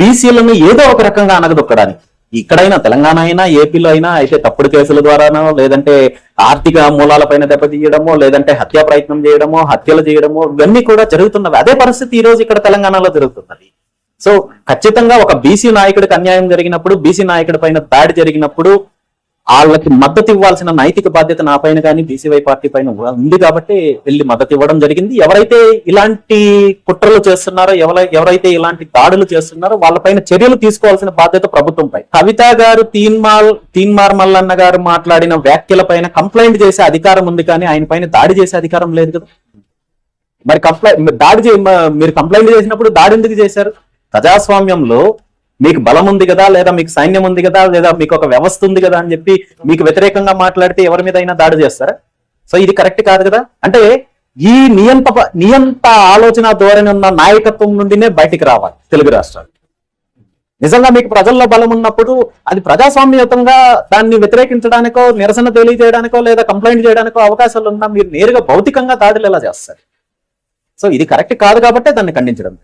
బీసీలను ఏదో ఒక రకంగా అనగదొక్కడానికి. ఇక్కడైనా తెలంగాణ అయినా ఏపీలో అయినా అయితే తప్పుడు కేసుల ద్వారానో లేదంటే ఆర్థిక మూలాలపైన దెబ్బతీయడమో లేదంటే హత్యా ప్రయత్నం చేయడమో హత్యలు చేయడమో ఇవన్నీ కూడా జరుగుతున్నవి. అదే పరిస్థితి ఈ రోజు ఇక్కడ తెలంగాణలో జరుగుతున్నది. సో ఖచ్చితంగా ఒక బీసీ నాయకుడికి అన్యాయం జరిగినప్పుడు బీసీ నాయకుడి పైన దాడి జరిగినప్పుడు వాళ్ళకి మద్దతు ఇవ్వాల్సిన నైతిక బాధ్యత నా పైన కానీ బీసీవై పార్టీ పైన ఉంది కాబట్టి వెళ్ళి మద్దతు ఇవ్వడం జరిగింది. ఎవరైతే ఇలాంటి కుట్రలు చేస్తున్నారో ఎవరై ఎవరైతే ఇలాంటి దాడులు చేస్తున్నారో వాళ్ళపైన చర్యలు తీసుకోవాల్సిన బాధ్యత ప్రభుత్వంపై కవిత గారు తీన్మాల్ తీన్మార్ మల్లన్న గారు మాట్లాడిన వ్యాఖ్యల పైన కంప్లైంట్ చేసే అధికారం ఉంది కానీ ఆయన పైన దాడి చేసే అధికారం లేదు కదా. మరి కంప్లైంట్ దాడి చే మ- మీరు కంప్లైంట్ చేసినప్పుడు దాడి ఎందుకు చేశారు? ప్రజాస్వామ్యంలో మీకు బలం ఉంది కదా లేదా మీకు సైన్యం ఉంది కదా లేదా మీకు ఒక వ్యవస్థ ఉంది కదా అని చెప్పి మీకు వ్యతిరేకంగా మాట్లాడితే ఎవరి మీద అయినా దాడి చేస్తారా? సో ఇది కరెక్ట్ కాదు కదా? అంటే ఈ నియంత నియంత ఆలోచన ధోరణి ఉన్న నాయకత్వం నుండినే బయటికి రావాలి తెలుగు రాష్ట్రాలు. నిజంగా మీకు ప్రజల్లో బలం ఉన్నప్పుడు అది ప్రజాస్వామ్యయుతంగా దాన్ని వ్యతిరేకించడానికో నిరసన తెలియజేయడానికో లేదా కంప్లైంట్ చేయడానికో అవకాశాలు ఉన్నా మీరు నేరుగా భౌతికంగా దాడులు ఎలా చేస్తారు? సో ఇది కరెక్ట్ కాదు కాబట్టి దాన్ని ఖండించడం.